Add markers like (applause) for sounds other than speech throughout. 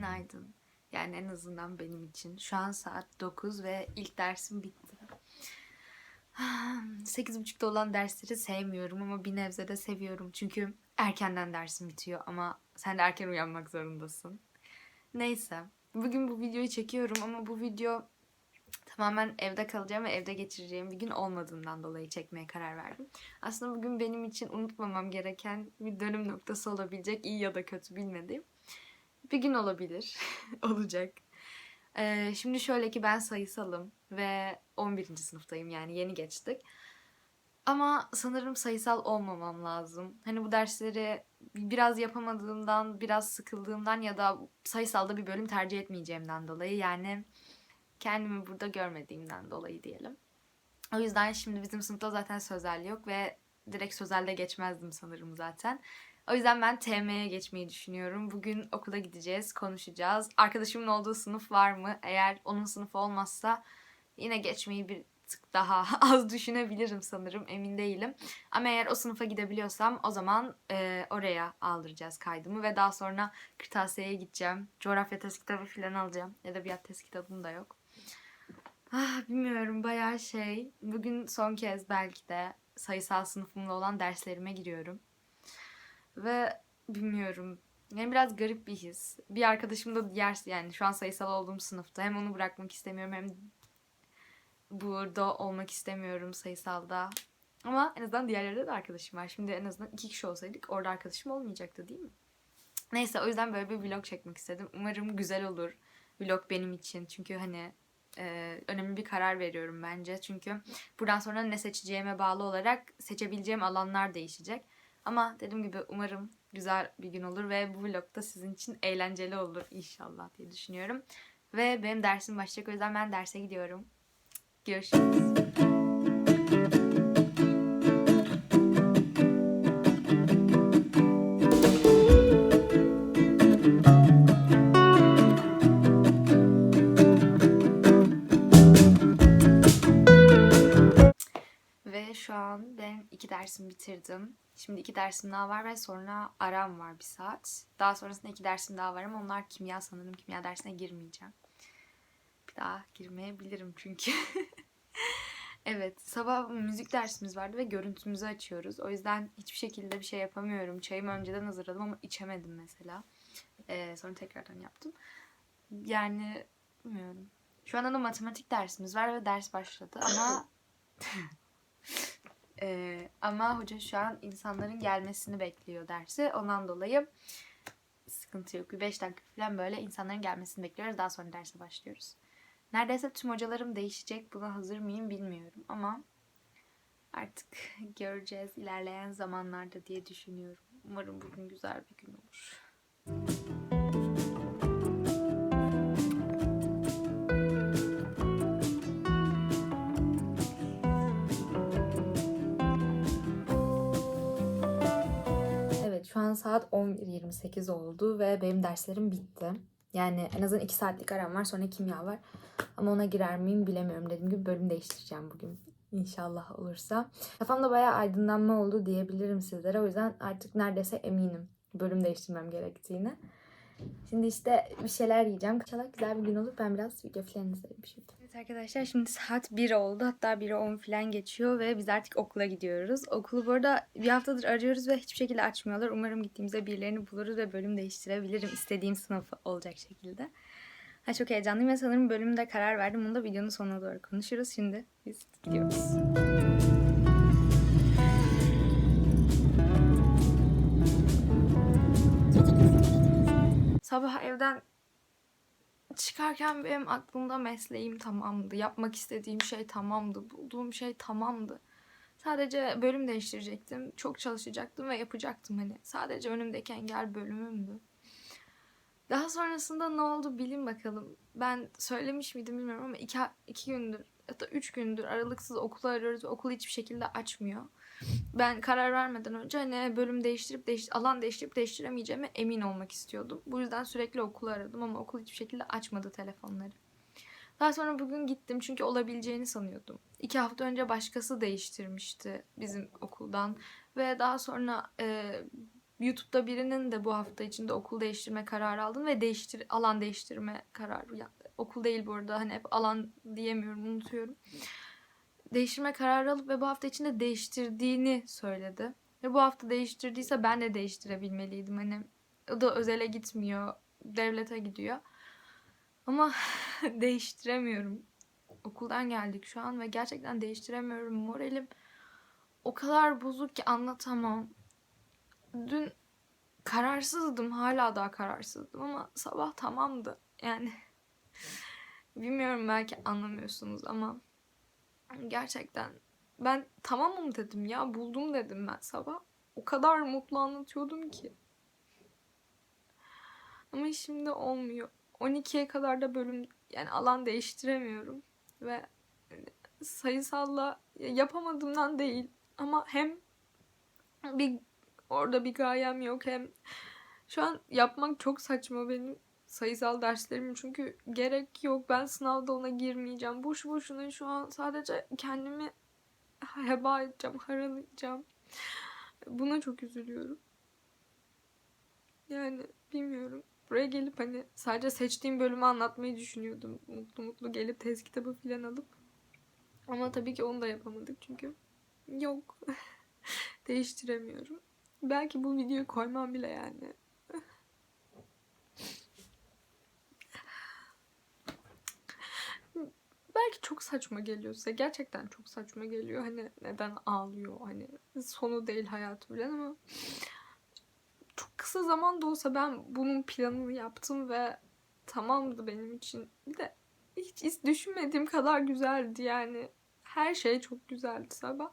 Günaydın. Yani en azından benim için. Şu an saat 9 ve ilk dersim bitti. (sighs) 8.30'da olan dersleri sevmiyorum ama bir nebze de seviyorum. Çünkü erkenden dersim bitiyor ama sen de erken uyanmak zorundasın. Neyse. Bugün bu videoyu çekiyorum ama bu video tamamen evde kalacağım ve evde geçireceğim bir gün olmadığından dolayı çekmeye karar verdim. Aslında bugün benim için unutmamam gereken bir dönüm noktası olabilecek iyi ya da kötü bilmediğim bir gün olabilir. (laughs) Olacak. Ee, şimdi şöyle ki ben sayısalım ve 11. sınıftayım yani yeni geçtik. Ama sanırım sayısal olmamam lazım. Hani bu dersleri biraz yapamadığımdan, biraz sıkıldığımdan ya da sayısalda bir bölüm tercih etmeyeceğimden dolayı yani kendimi burada görmediğimden dolayı diyelim. O yüzden şimdi bizim sınıfta zaten sözel yok ve direkt sözelde geçmezdim sanırım zaten. O yüzden ben TM'ye geçmeyi düşünüyorum. Bugün okula gideceğiz, konuşacağız. Arkadaşımın olduğu sınıf var mı? Eğer onun sınıfı olmazsa yine geçmeyi bir tık daha (laughs) az düşünebilirim sanırım. Emin değilim. Ama eğer o sınıfa gidebiliyorsam o zaman e, oraya aldıracağız kaydımı ve daha sonra kırtasiyeye gideceğim. Coğrafya test kitabı falan alacağım. Edebiyat test kitabım da yok. Ah, bilmiyorum bayağı şey. Bugün son kez belki de sayısal sınıfımda olan derslerime giriyorum. Ve bilmiyorum. Yani biraz garip bir his. Bir arkadaşım da diğer yani şu an sayısal olduğum sınıfta. Hem onu bırakmak istemiyorum hem burada olmak istemiyorum sayısalda. Ama en azından diğer yerde de arkadaşım var. Şimdi en azından iki kişi olsaydık orada arkadaşım olmayacaktı değil mi? Neyse o yüzden böyle bir vlog çekmek istedim. Umarım güzel olur vlog benim için. Çünkü hani e, önemli bir karar veriyorum bence. Çünkü buradan sonra ne seçeceğime bağlı olarak seçebileceğim alanlar değişecek. Ama dediğim gibi umarım güzel bir gün olur ve bu vlog da sizin için eğlenceli olur inşallah diye düşünüyorum. Ve benim dersim başlayacak o yüzden ben derse gidiyorum. Görüşürüz. Bitirdim. Şimdi iki dersim daha var ve sonra aram var bir saat. Daha sonrasında iki dersim daha var ama onlar kimya sanırım. Kimya dersine girmeyeceğim. Bir daha girmeyebilirim çünkü. (laughs) evet sabah müzik dersimiz vardı ve görüntümüzü açıyoruz. O yüzden hiçbir şekilde bir şey yapamıyorum. Çayımı önceden hazırladım ama içemedim mesela. Ee, sonra tekrardan yaptım. Yani bilmiyorum. Şu anda da matematik dersimiz var ve ders başladı ama (laughs) Ee, ama hoca şu an insanların gelmesini bekliyor dersi. Ondan dolayı sıkıntı yok. Bir 5 dakika falan böyle insanların gelmesini bekliyoruz. Daha sonra derse başlıyoruz. Neredeyse tüm hocalarım değişecek. Buna hazır mıyım bilmiyorum ama artık göreceğiz ilerleyen zamanlarda diye düşünüyorum. Umarım bugün güzel bir gün olur. Şu an saat 11.28 oldu ve benim derslerim bitti. Yani en azından 2 saatlik aram var sonra kimya var. Ama ona girer miyim bilemiyorum. Dediğim gibi bölüm değiştireceğim bugün. İnşallah olursa. Kafamda bayağı aydınlanma oldu diyebilirim sizlere. O yüzden artık neredeyse eminim bölüm değiştirmem gerektiğini. Şimdi işte bir şeyler yiyeceğim. İnşallah güzel bir gün olur. Ben biraz video falan izlerim şimdi. Evet arkadaşlar şimdi saat 1 oldu. Hatta 1'e 10 falan geçiyor ve biz artık okula gidiyoruz. Okulu bu arada bir haftadır arıyoruz ve hiçbir şekilde açmıyorlar. Umarım gittiğimizde birilerini buluruz ve bölüm değiştirebilirim. istediğim sınıf olacak şekilde. Ha, çok heyecanlıyım ve sanırım bölümde karar verdim. Bunu da videonun sonuna doğru konuşuruz. Şimdi biz gidiyoruz. Sabah evden çıkarken benim aklımda mesleğim tamamdı. Yapmak istediğim şey tamamdı. Bulduğum şey tamamdı. Sadece bölüm değiştirecektim. Çok çalışacaktım ve yapacaktım hani. Sadece önümdeki engel bölümümdü. Daha sonrasında ne oldu bilin bakalım. Ben söylemiş miydim bilmiyorum ama iki, iki gündür da üç gündür aralıksız okulu arıyoruz ve okul hiçbir şekilde açmıyor. Ben karar vermeden önce hani bölüm değiştirip değiş alan değiştirip değiştiremeyeceğime emin olmak istiyordum. Bu yüzden sürekli okulu aradım ama okul hiçbir şekilde açmadı telefonları. Daha sonra bugün gittim çünkü olabileceğini sanıyordum. İki hafta önce başkası değiştirmişti bizim okuldan. Ve daha sonra e, YouTube'da birinin de bu hafta içinde okul değiştirme kararı aldım ve değiştir alan değiştirme kararı. Ya, okul değil bu arada hani hep alan diyemiyorum unutuyorum. Değiştirme kararı alıp ve bu hafta içinde değiştirdiğini söyledi. Ve bu hafta değiştirdiyse ben de değiştirebilmeliydim. Hani o da özele gitmiyor, devlete gidiyor. Ama (laughs) değiştiremiyorum. Okuldan geldik şu an ve gerçekten değiştiremiyorum. Moralim o kadar bozuk ki anlatamam. Dün kararsızdım. Hala daha kararsızdım ama sabah tamamdı. Yani (laughs) bilmiyorum belki anlamıyorsunuz ama gerçekten ben tamamım dedim ya buldum dedim ben sabah. O kadar mutlu anlatıyordum ki. Ama şimdi olmuyor. 12'ye kadar da bölüm yani alan değiştiremiyorum ve sayısalla yapamadığımdan değil ama hem bir orada bir gayem yok hem şu an yapmak çok saçma benim sayısal derslerim. Çünkü gerek yok ben sınavda ona girmeyeceğim. Boş boşuna şu an sadece kendimi heba edeceğim haralayacağım. Buna çok üzülüyorum. Yani bilmiyorum. Buraya gelip hani sadece seçtiğim bölümü anlatmayı düşünüyordum. Mutlu mutlu gelip test kitabı falan alıp. Ama tabii ki onu da yapamadık çünkü yok. (laughs) Değiştiremiyorum. Belki bu videoyu koymam bile yani belki çok saçma geliyor size. Gerçekten çok saçma geliyor. Hani neden ağlıyor? Hani sonu değil hayatı bilen ama çok kısa zaman da olsa ben bunun planını yaptım ve tamamdı benim için. Bir de hiç, hiç düşünmediğim kadar güzeldi yani. Her şey çok güzeldi sabah.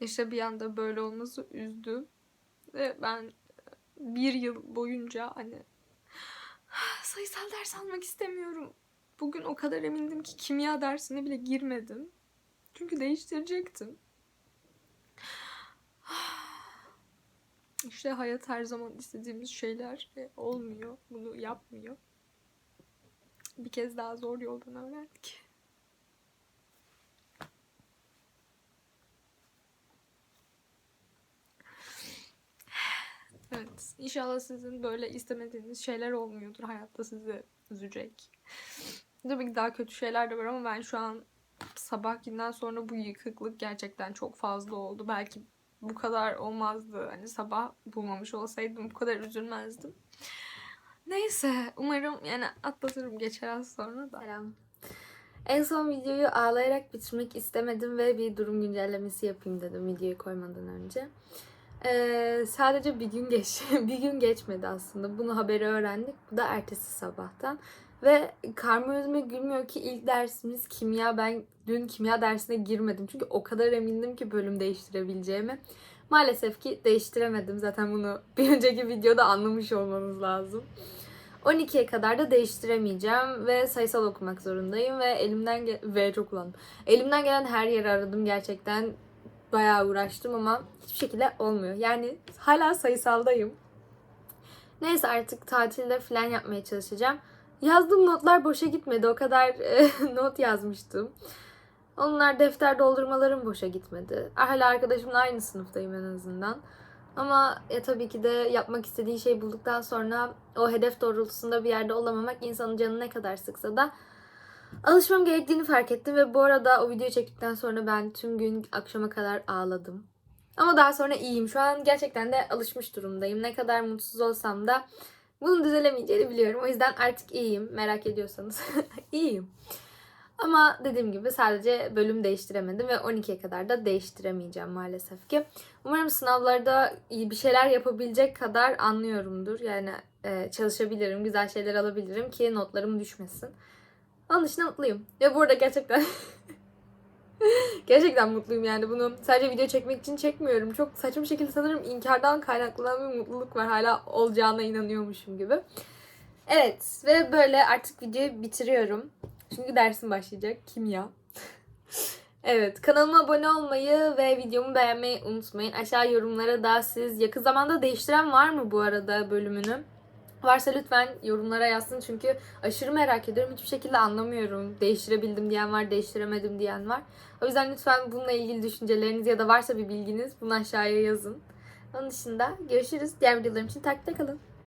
İşte bir anda böyle olması üzdü. Ve ben bir yıl boyunca hani sayısal ders almak istemiyorum bugün o kadar emindim ki kimya dersine bile girmedim. Çünkü değiştirecektim. İşte hayat her zaman istediğimiz şeyler e, olmuyor. Bunu yapmıyor. Bir kez daha zor yoldan öğrendik. Evet. İnşallah sizin böyle istemediğiniz şeyler olmuyordur. Hayatta sizi üzecek. Tabii ki daha kötü şeyler de var ama ben şu an sabahkinden sonra bu yıkıklık gerçekten çok fazla oldu. Belki bu kadar olmazdı. Hani sabah bulmamış olsaydım bu kadar üzülmezdim. Neyse umarım yani atlatırım geçer az sonra da. Selam. En son videoyu ağlayarak bitirmek istemedim ve bir durum güncellemesi yapayım dedim videoyu koymadan önce. Ee, sadece bir gün geç, (laughs) bir gün geçmedi aslında. Bunu haberi öğrendik. Bu da ertesi sabahtan. Ve karma yüzüme gülmüyor ki ilk dersimiz kimya. Ben dün kimya dersine girmedim. Çünkü o kadar emindim ki bölüm değiştirebileceğimi. Maalesef ki değiştiremedim. Zaten bunu (laughs) bir önceki videoda anlamış olmanız lazım. 12'ye kadar da değiştiremeyeceğim ve sayısal okumak zorundayım ve elimden ve çok kullandım. Elimden gelen her yeri aradım gerçekten bayağı uğraştım ama hiçbir şekilde olmuyor. Yani hala sayısaldayım. Neyse artık tatilde falan yapmaya çalışacağım. Yazdığım notlar boşa gitmedi. O kadar e, (laughs) not yazmıştım. Onlar defter doldurmalarım boşa gitmedi. Hala arkadaşımla aynı sınıftayım en azından. Ama ya tabii ki de yapmak istediği şeyi bulduktan sonra o hedef doğrultusunda bir yerde olamamak insanın canını ne kadar sıksa da alışmam gerektiğini fark ettim ve bu arada o videoyu çektikten sonra ben tüm gün akşama kadar ağladım. Ama daha sonra iyiyim. Şu an gerçekten de alışmış durumdayım. Ne kadar mutsuz olsam da bunun düzelemeyeceğini biliyorum. O yüzden artık iyiyim. Merak ediyorsanız. (laughs) iyiyim. Ama dediğim gibi sadece bölüm değiştiremedim ve 12'ye kadar da değiştiremeyeceğim maalesef ki. Umarım sınavlarda bir şeyler yapabilecek kadar anlıyorumdur. Yani e, çalışabilirim, güzel şeyler alabilirim ki notlarım düşmesin. Onun dışında mutluyum. Ve burada gerçekten (laughs) gerçekten mutluyum yani bunu sadece video çekmek için çekmiyorum. Çok saçma şekilde sanırım inkardan kaynaklanan bir mutluluk var. Hala olacağına inanıyormuşum gibi. Evet ve böyle artık videoyu bitiriyorum. Çünkü dersim başlayacak. Kimya. (laughs) evet kanalıma abone olmayı ve videomu beğenmeyi unutmayın. Aşağı yorumlara da siz yakın zamanda değiştiren var mı bu arada bölümünü? Varsa lütfen yorumlara yazsın çünkü aşırı merak ediyorum. Hiçbir şekilde anlamıyorum. Değiştirebildim diyen var, değiştiremedim diyen var. O yüzden lütfen bununla ilgili düşünceleriniz ya da varsa bir bilginiz bunu aşağıya yazın. Onun dışında görüşürüz. Diğer videolarım için takipte kalın.